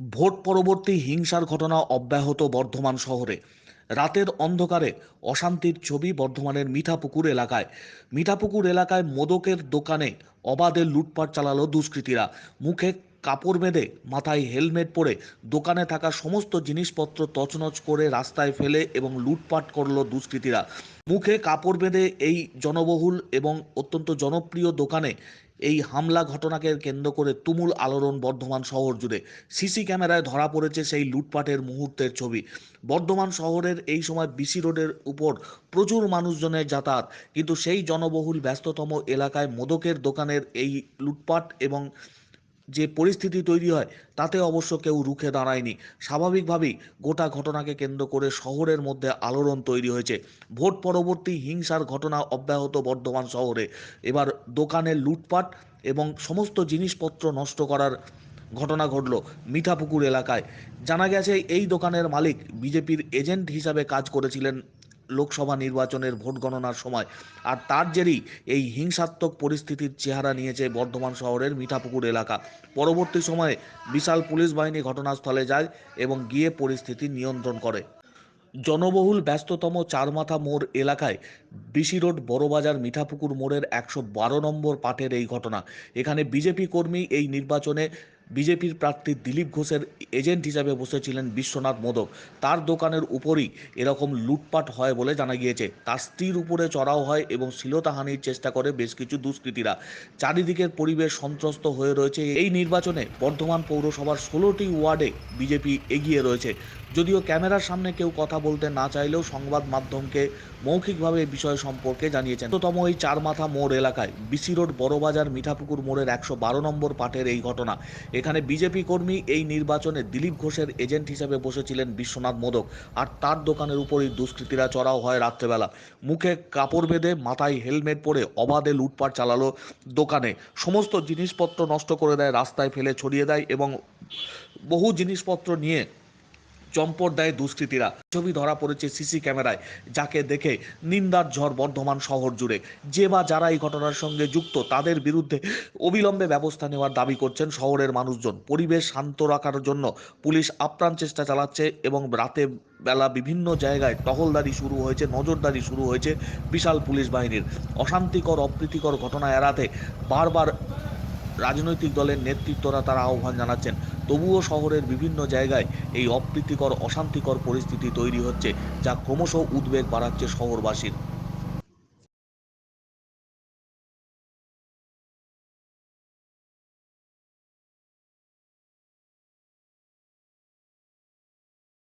Vote পরবর্তী হিংসার ঘটনা অব্যাহত বর্ধমান শহরে। রাতের অন্ধকারে অশান্তির ছবি বর্ধমানের মিঠাপুকুর এলাকায়। মিঠাপুকুর এলাকায় মোদকের দোকানে অবাধে লুটপাট চালালো দুষ্কৃতীরা। মুখে কাপড় বেঁধে মাথায় হেলমেট পরে দোকানে থাকা সমস্ত জিনিসপত্র তছনছ করে রাস্তায় ফেলে এবং লুটপাট করল দুষ্কৃতীরা। মুখে কাপড় বেঁধে এই জনবহুল এবং অত্যন্ত জনপ্রিয় দোকানে এই হামলা ঘটনাকে কেন্দ্র করে তুমুল আলোড়ন বর্ধমান শহর জুড়ে। সিসি ক্যামেরায় ধরা পড়েছে সেই লুটপাটের মুহূর্তের ছবি। বর্ধমান শহরের এই সময় বিসি রোডের উপর প্রচুর মানুষজনের যাতায়াত। কিন্তু সেই জনবহুল ব্যস্ততম এলাকায় মোদকের দোকানের এই লুটপাট এবং যে পরিস্থিতি তৈরি হয়, তাতে অবশ্য কেউ রুখে দাঁড়ায়নি। স্বাভাবিকভাবেই গোটা ঘটনাকে কেন্দ্র করে শহরের মধ্যে আলোড়ন তৈরি হয়েছে। ভোট পরবর্তী হিংসার ঘটনা অব্যাহত বর্ধমান শহরে। এবার দোকানে লুটপাট এবং সমস্ত জিনিসপত্র নষ্ট করার ঘটনা ঘটল মিঠাপুকুর এলাকায়। জানা গেছে, এই দোকানের মালিক বিজেপির এজেন্ট হিসাবে কাজ করেছিলেন লোকসভা নির্বাচনের ভোট গণনার সময়। আর তার জেরেই এই হিংসাত্মক পরিস্থিতির চেহারা নিয়েছে বর্ধমান শহরের মিঠাপুকুর এলাকা। পরবর্তী সময়ে বিশাল পুলিশ বাহিনী ঘটনাস্থলে যায় এবং গিয়ে পরিস্থিতি নিয়ন্ত্রণ করে। জনবহুল ব্যস্ততম চারমাথা মোড় এলাকায় বিসি রোড বড়বাজার মিঠাপুকুর মোড়ের একশো বারো নম্বর পাটের এই ঘটনা। এখানে বিজেপি কর্মী এই নির্বাচনে বিজেপির প্রার্থী দিলীপ ঘোষের এজেন্ট হিসাবে বসেছিলেন বিশ্বনাথ মোদক। তার দোকানের উপরই এরকম লুটপাট হয় বলে জানা গিয়েছে। তার স্ত্রীর উপরে চড়াও হয় এবং শ্লীলতাহানির চেষ্টা করে বেশ কিছু দুষ্কৃতীরা। চারিদিকের পরিবেশ সন্ত্রস্ত হয়ে রয়েছে। এই নির্বাচনে বর্ধমান পৌরসভার ষোলোটি ওয়ার্ডে বিজেপি এগিয়ে রয়েছে। যদিও ক্যামেরার সামনে কেউ কথা বলতে না চাইলেও সংবাদ মাধ্যমকে মৌখিকভাবে বিষয় সম্পর্কে জানিয়েছেন। তম এই চারমাথা মোড় এলাকায়, বিসি রোড, বড়বাজার, মিঠাপুকুর মোড়ের একশো বারো নম্বর পাটের এই ঘটনা। এখানে বিজেপি কর্মী এই নির্বাচনে দিলীপ ঘোষের এজেন্ট হিসেবে বসেছিলেন বিশ্বনাথ মোদক। আর তার দোকানের উপরই দুষ্কৃতীরা চড়াও হয় রাত্রেবেলা। মুখে কাপড় বেঁধে মাথায় হেলমেট পরে অবাধে লুটপাট চালালো দোকানে। সমস্ত জিনিসপত্র নষ্ট করে দেয়, রাস্তায় ফেলে ছড়িয়ে দেয় এবং বহু জিনিসপত্র নিয়ে চম্পট দেয় দুষ্কৃতীরা। ছবি ধরা পড়েছে সিসি ক্যামেরায়, যাকে দেখে নিন্দার ঝড় বর্ধমান শহর জুড়ে। যে বা যারা এই ঘটনার সঙ্গে যুক্ত, তাদের বিরুদ্ধে অবিলম্বে ব্যবস্থা নেওয়ার দাবি করছেন শহরের মানুষজন। পরিবেশ শান্ত রাখার জন্য পুলিশ আপ্রাণ চেষ্টা চালাচ্ছে এবং রাতে বেলা বিভিন্ন জায়গায় টহলদারি শুরু হয়েছে, নজরদারি শুরু হয়েছে বিশাল পুলিশ বাহিনীর। অশান্তিকর, অপ্রীতিকর ঘটনা এড়াতে বারবার রাজনৈতিক দলের নেতৃত্বরা তারা আহ্বান জানাচ্ছেন। তবুও শহরের বিভিন্ন জায়গায় এই অপ্রীতিকর, অশান্তিকর পরিস্থিতি তৈরি হচ্ছে, যা ক্রমশ উদ্বেগ বাড়াচ্ছে শহরবাসীর।